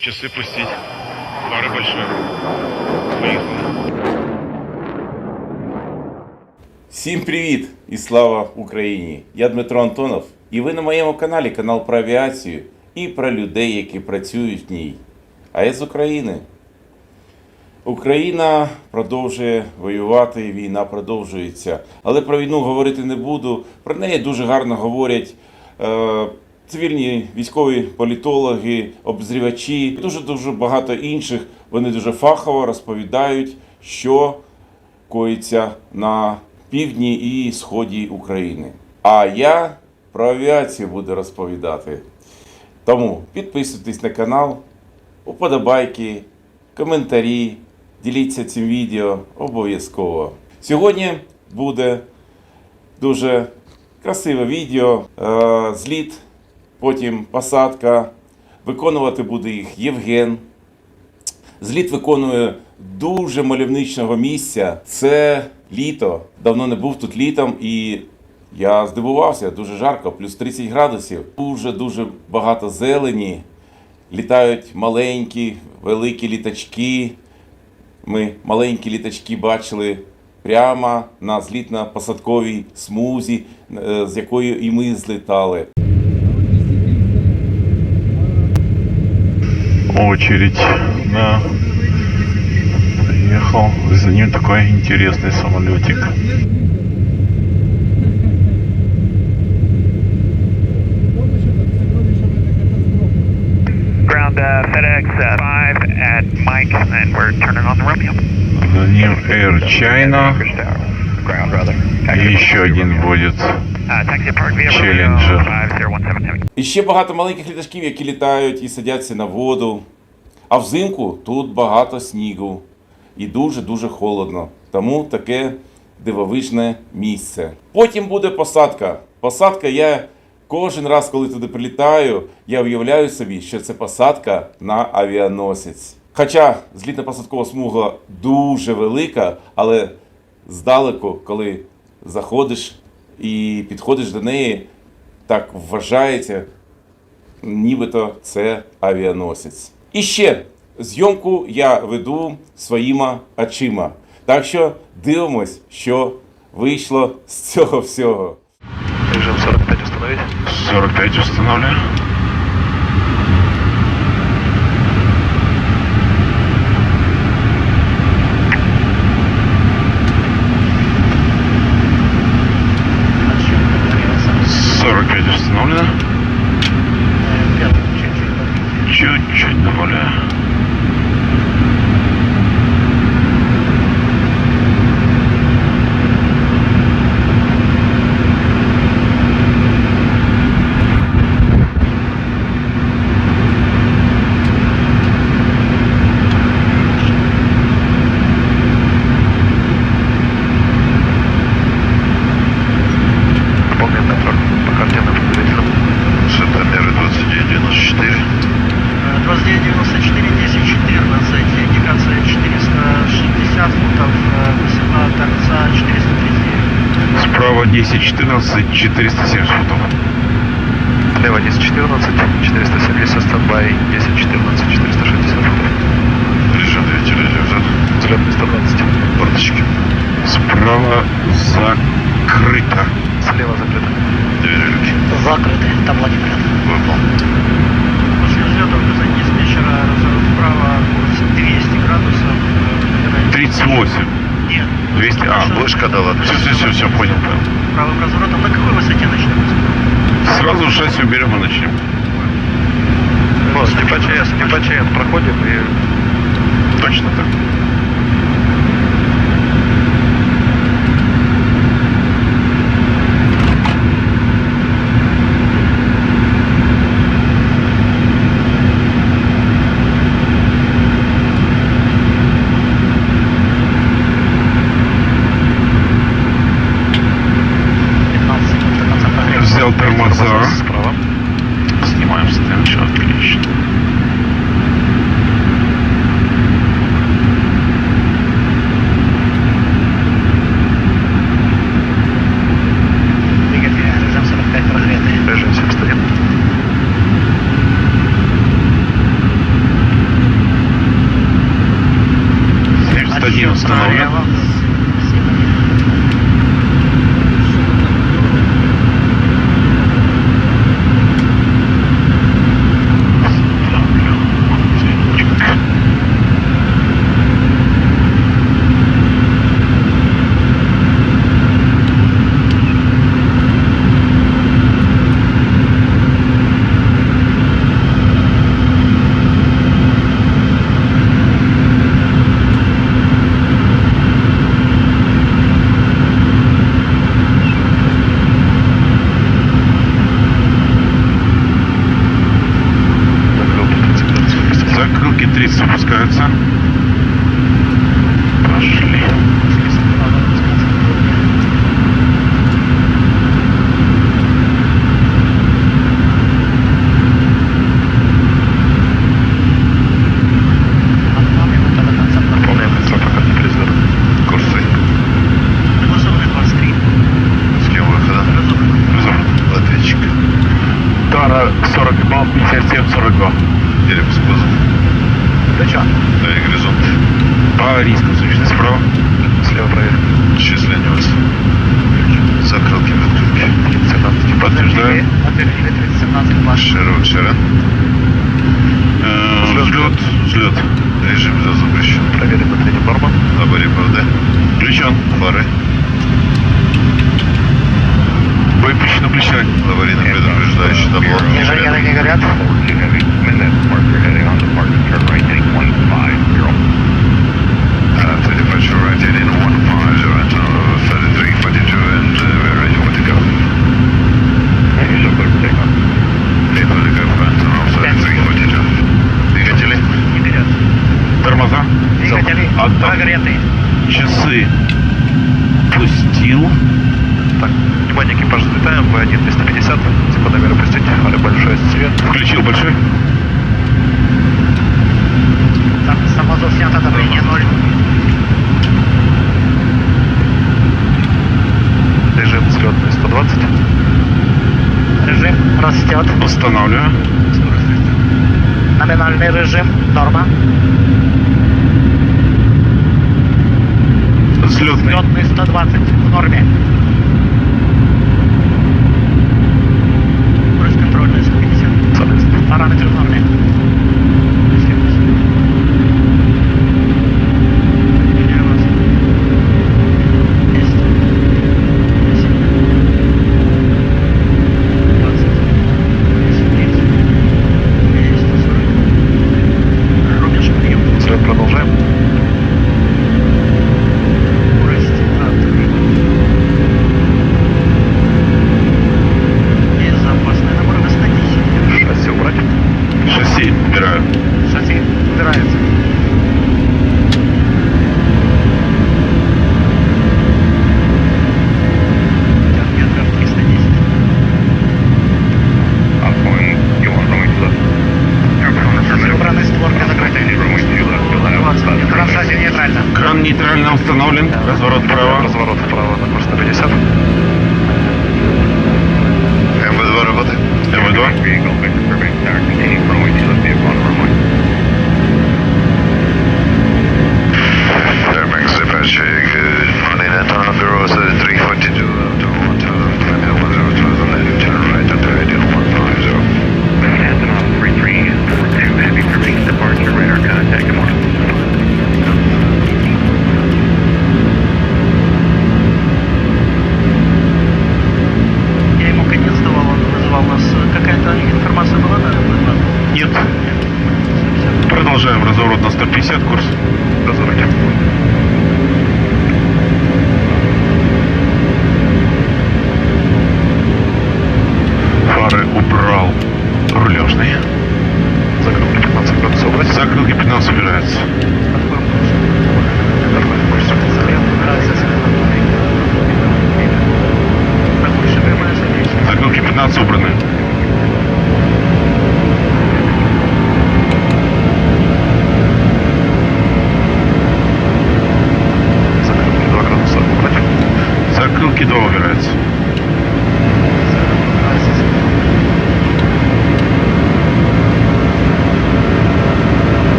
Часы пустить. Пара большая. Поехали. Всім привіт і слава Україні! Я Дмитро Антонов, і ви на моєму каналі канал про авіацію і про людей, які працюють в ній. А я з України. Україна продовжує воювати, війна продовжується. Але про війну говорити не буду. Про неї дуже гарно говорять е, цивільні військові політологи, обозрівачі, дуже дуже багато інших. Вони дуже фахово розповідають, що коїться на півдні і сході України. А я про авіацію буду розповідати. Тому підписуйтесь на канал, уподобайки, коментарі, діліться цим відео обов'язково. Сьогодні буде дуже красиве відео, е, зліт, потім посадка. Виконувати буде їх Євген. Зліт виконує дуже мальовничного місця. Це літо. Давно не був тут літом і я здивувався, дуже жарко, плюс 30 градусів. Дуже дуже багато зелені. Літають маленькі, великі літачки. Ми маленькі літачки бачили прямо на злітно-посадковій смузі, е, з якої і ми злітали. Очередь. Да. Приехал. За ним такой интересный самолетик. Ground uh, FedEx uh, 5 at Mike, and we're turning on the Romeo. За ним Air China. И еще один будет. Uh, taxi park via Challenger. Romeo 5017 Heavy. І ще багато маленьких літачків, які літають і садяться на воду. А взимку тут багато снігу і дуже-дуже холодно. Тому таке дивовижне місце. Потім буде посадка. Посадка я кожен раз, коли туди прилітаю, я уявляю собі, що це посадка на авіаносець. Хоча злітно-посадкова смуга дуже велика, але здалеку, коли заходиш і підходиш до неї, так вважається, нібито це авіаносець. І ще зйомку я веду своїми очима. Так що дивимось, що вийшло з цього всього. Режим 45 установить. 45 устанавливаю. 1014, 470 футов. Слева 1014, 470, стендбай 1014, 460 футов. Режим двигателя взят. Взлетный 120. Форточки. Справа закрыто. Слева закрыто. Две люки. Закрыты, табло не прят. Выпал. После взлета указать диспетчера разворот вправо курс 200 градусов. э, 38. Нет. 200. А, вышка дала. Все, все, все, все, понял, понял. Правым разворотом на какой высоте начнем? Сразу шасси уберем и начнем. Ну, с НИПЧС, НИПЧС проходим и Точно так. Тормоза. справа. Снимаем стенд. Все отлично. Сара 40 балл, 57, 42. Дерево спазм. Да что? Да и горизонт. По риску сущность справа. Слева проверка. Числение вас. Закрылки в открытке. Подтверждаю. Широт, широт. Взлет, взлет. Режим запрещен. Проверим последний барбан. Оборибов, да? Включен. Фары. Выпущено, включай. Аварийно предупреждающий табло. Инженеры не горят. 35 sure right, heading 150 antenna 33, 42 and we're ready for takeoff. Ready for takeoff, antenna 33, 42. Двигатели. Не горят. Тормоза. Двигатели Отдал. Часы. Пустил. Так, внимание, экипаж взлетаем, V1 250, секундомер опустить, фары большой свет. Включил большой. Там самозов снято давление 0. Режим взлетный 120. Режим растет. Устанавливаю. Номинальный режим. Норма. Взлетный. Летный 120 в норме. Установлен. Разворот Продолжаем разворот на 150 курс.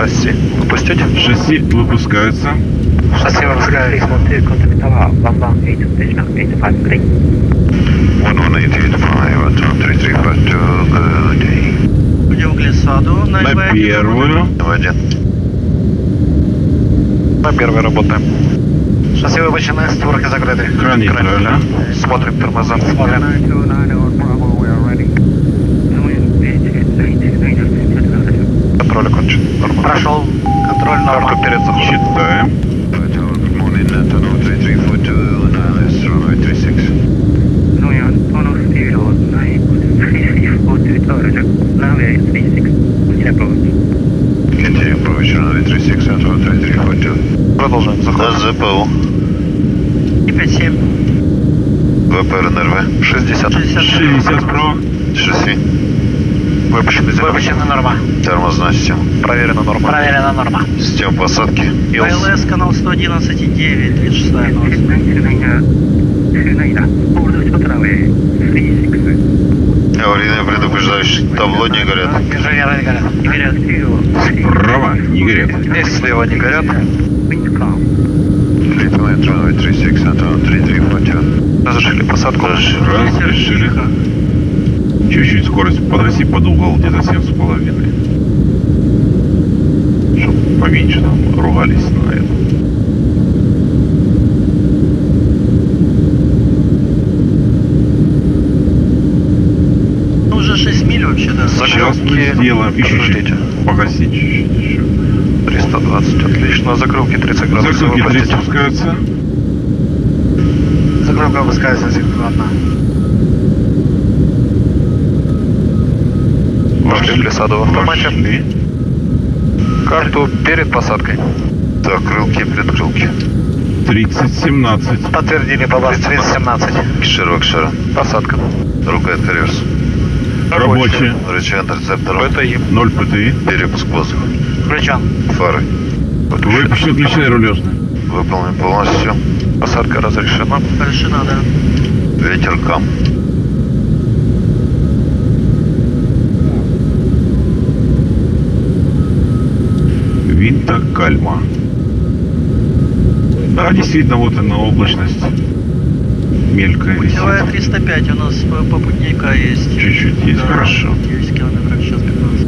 Шасси. Выпустить? Шасси выпускаются. Шасси выпускается. 1185, good day. Будем к Глиссаду на На первую. В1. На первой работаем. Шасси выпущены, створки закрыты. Кран нейтрально. Смотрим тормоза. Смотрим. Отлично. Нормально. Прошел. Контроль нормально. Карту перед заходом. Считаем. Ну, я понял, что знаю. Now we are at 36. Continue approach runway 36 and 133.2. Продолжаем заход. ЗПУ. 57. ВПР НРВ. 60. 60. 60 Выпущенный норма. Выпущена норма. Тормозная система. Проверена норма. Проверена норма. Система посадки. Илс. ПЛС канал 111.9, 36 Аварийное предупреждающее табло не горят. Инженеры не горят. Справа не горят. Здесь слева не горят. Лейтенант Джонова Разрешили посадку? Разрешили. Чуть-чуть скорость подроси под угол, где-то семь с половиной. Чтоб поменьше там ругались на это. Ну, уже 6 миль вообще, да. Сейчас мы сделаем. Еще чуть. Подождите. Погасить чуть-чуть еще. 320, отлично. Закрылки 30 градусов. Закрылки 30 выпустите. спускаются. Закрылка опускается синхронно. Вошли в глиссаду в автомате. Пошли. Карту перед посадкой. Закрылки, предкрылки. 30-17. Подтвердили по базе 3017. Кишер, Вакшера. Посадка. Рукоятка реверс. Рабочие. Рычаг интерцептора. ПТИ. 0 ПТИ. Перепуск воздуха. Включен. Фары. Выпущен ключей рулежный. Выполнен полностью. Посадка разрешена. Решена, да. Ветер кам. Винта кальма. Да, действительно, вот она облачность. Мелькая висит. Путевая 305 у нас по- попутника есть. Чуть-чуть есть, Да, хорошо. Есть километров сейчас 15.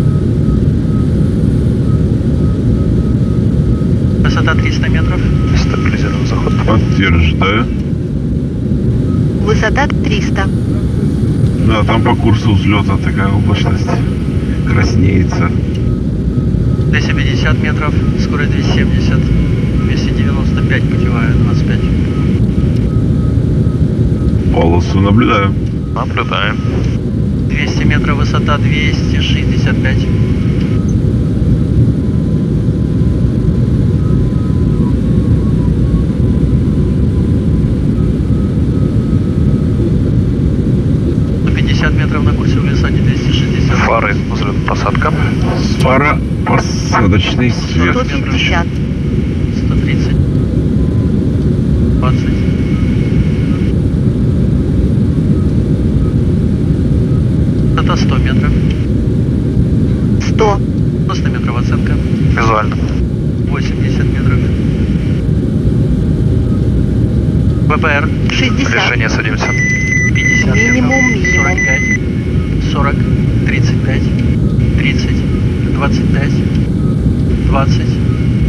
Высота 300 метров. Стабилизирован заход. Подтверждаю. Высота 300. Да, там по курсу взлета такая облачность краснеется. 250 метров. Скорость 270. 295 путевая, 25. Полосу наблюдаю. Наблюдаем. 200 метров высота 265. Сто 50 метров на курсе в лесаде 260. Фары. Взлет посадка. Пара посадочный свет. 150. 130. 20. Это 100 метров. 100. 90 метров оценка. Визуально. 80 метров. ВПР 60. Решение садимся. 50 Минимум, метров. минимум. 45. 40. 35. 30. 25. 20.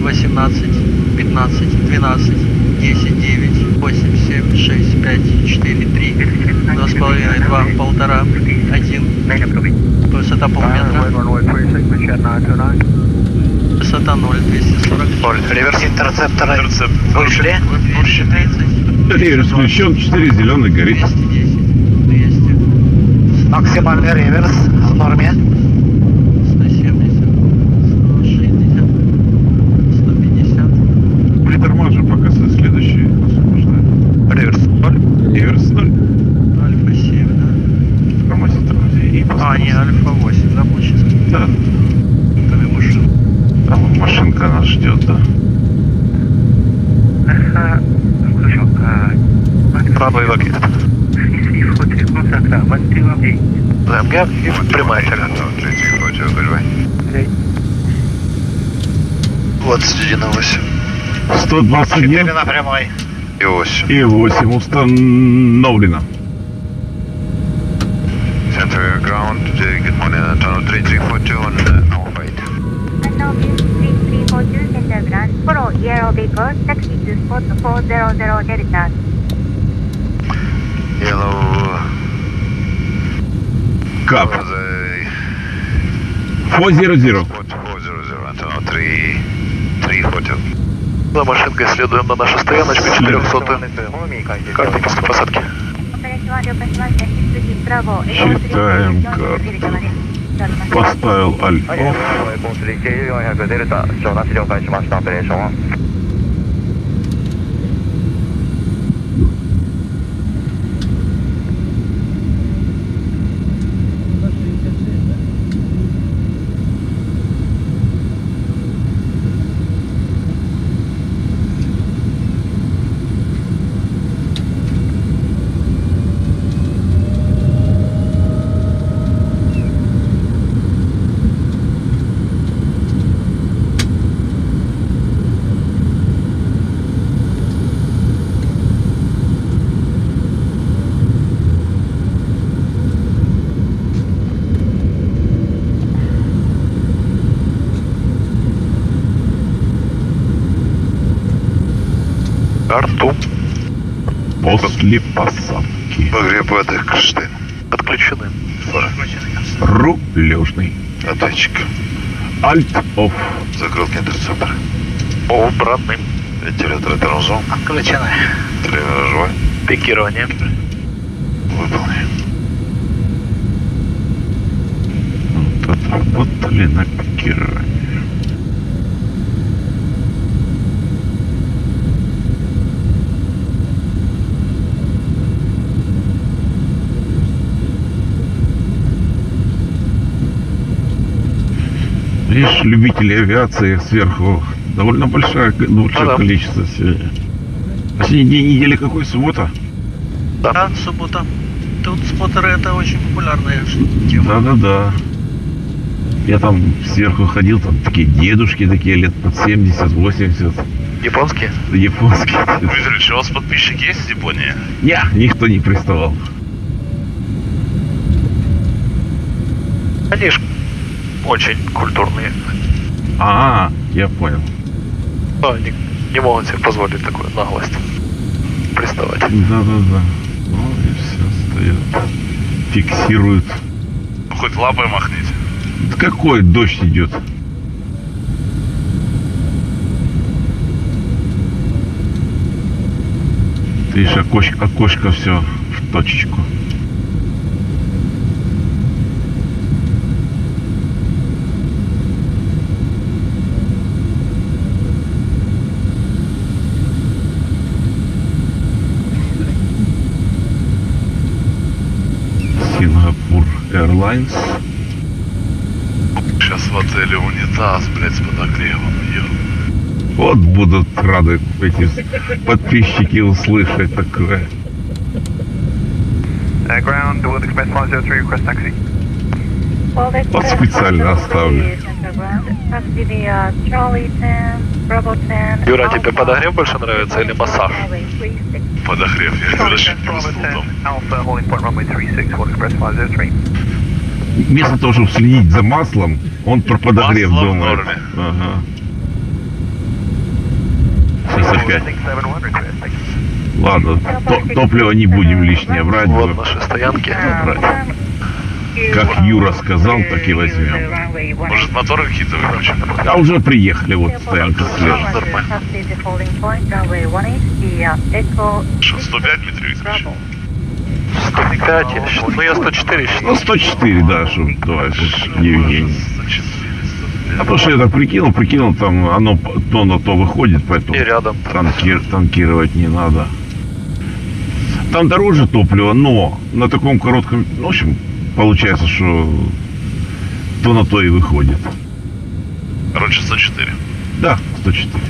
18. 15. 12. 10. 9. 8. 7. 6. 5. 4. 3. 2,5. 2. Полтора. 1. Высота полметра. Высота 0. 240. Ноль. Реверс интерцептора. Вышли. Выше 30. Реверс включен, 4 зеленый горит. 210. 200. Максимальный реверс в норме. 170, 160, 150. Притормаживай, пока со следующий освобождаю. Реверс. Ноль. Реверс 0. А, не, Альфа-8, да, получится? Да. Там и машина. Там машинка нас ждет, да. Runway локейт. ЗМГ и прямая тяга. 334, goodbye. 21,8. 121 на прямой. И 8. и 8 установлено. 3342 on uh, Alpha 8. Unknown view 3342 center ground. Follow yellow vehicle. Taxi to spot 400 Delta. Yellow Кап. for the 400. spot 400, Antonio 3, 342. За машинкой следуем на нашу стояночку 400 Карта после посадки. Операция 了パスタイルアルファ。ル、После посадки. Погреб воды, Кронштейн. подключены. Рулежный. Отдатчик. Альт оф. Закрыл интерцептор. Убраны. Вентилятор тормозом. Включены. Тревер живой. Пикирование. Выполняем. Вот Отработали на пикирование. Видишь, любители авиации сверху довольно большое, большое Ну да. количество сегодня. Последний день недели какой? Суббота? Да, суббота. Тут споттеры это очень популярная тема. Да-да-да. Я там сверху ходил, там такие дедушки такие лет под 70-80, Японские. японские. Дмитрий, у вас подписчик есть из Японии? Не, никто не приставал. Ж очень культурные. А, я понял. Но они не могут себе позволить такую наглость. Приставать. Да-да-да. Ну и все, стоят. Фиксируют. Хоть лапой махните. Да Какой дождь идет? Ты видишь, окошко, окошко все в точечку. Сингапур Airlines. Сейчас в отеле унитаз, блядь, с подогревом. Ё. Вот будут рады эти подписчики услышать такое. Uh, ground, World Express 503, request taxi. Вот специально оставлю. Taxi via Charlie 10, Bravo 10. Юра, тебе подогрев больше нравится или массаж? Подогрев, я Charlie очень 10, Bravo просто 10, там. Alpha, holding point runway 36, World Express 503. Вместо того, чтобы следить за маслом, он про подогрев Масло в думает. норме. Ага. Сейчас опять. 67 request taxi. Ладно, то- топливо не будем лишнее брать. Вот наши стоянки. Как Юра сказал, так и возьмем. Может, моторы какие-то выключим? А уже приехали, вот стоянка слева. Что, 105, Дмитрий Викторович? 105, я считаю. Ну я 104 считаю. Ну, 104, да, что, давай, тут Евгений. 104, А то, что я так прикинул, прикинул, там оно то на то выходит, поэтому И рядом. танки- танкировать не надо. Там дороже топливо, но на таком коротком, ну, в общем, получается, что то на то и выходит. Короче, 104. Да, 104.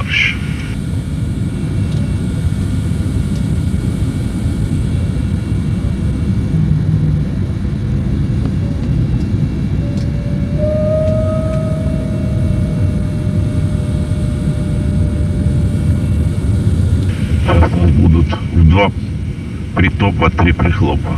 Сейчас нас будут в два притопа, три прихлопа.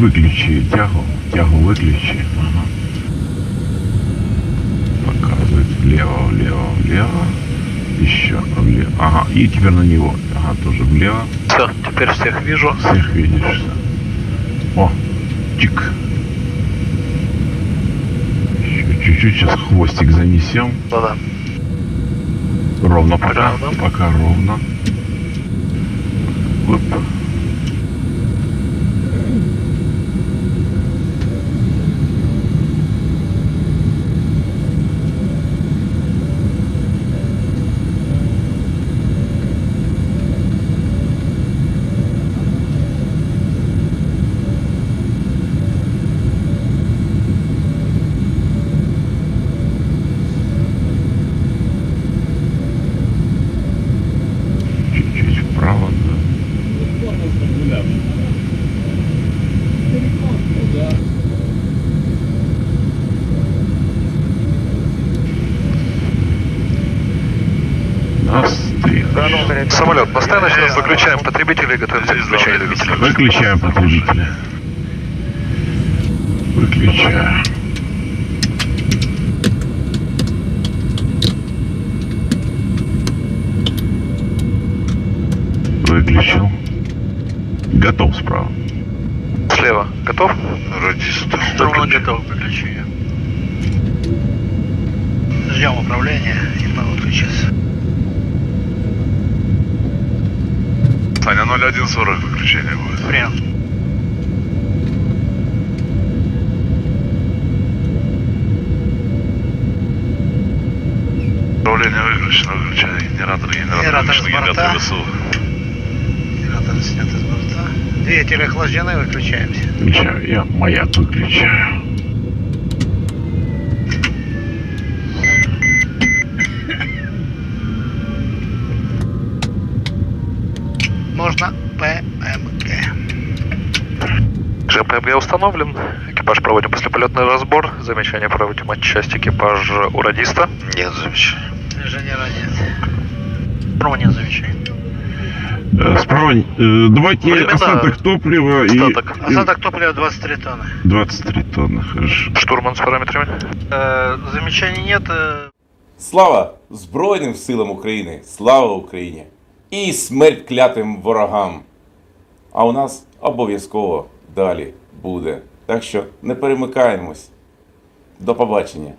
Выключи тягу. Тягу выключи. Ага. Показывает влево, влево, влево. Еще влево. Ага. И теперь на него. Ага, тоже влево. Все, теперь всех вижу. Всех видишь. всё. О, чик. Еще чуть-чуть сейчас хвостик занесем. Да-да. Ровно пока. Ровно. Пока ровно. Оп. Чуть-чуть вправо, да. Навстречу. Самолет, на стояночную выключаем потребителей, готовимся к выключению двигателя. Выключаем потребителя. Выключаем. Выключил. Готов справа. Слева. Готов? Радист. Ровно готов к выключению. Ждем управления и мы выключиться. 0140 выключение будет. Прием. Управление выключено, выключение генератор, генератор, Генератор с выключено, борта. генератор ВСУ. Генератор снят из борта. Двигатели охлаждены, выключаемся. Выключаю. Я маяк выключаю. установлен. Экипаж проводим послеполетный разбор. Замечание проводим отчасти экипажа у радиста. Нет замечаний. Инженера нет. Промо нет замечаний. Э, Справа, э, давайте Времена. остаток топлива и- Остаток. и, Остаток топлива 23 тонны. 23 тонны, хорошо. Штурман с параметрами. Э, замечаний нет. э, Слава Збройним силам України! Слава Україні! І смерть клятим ворогам! А у нас обов'язково далі буде. Так що не перемикаємось. До побачення.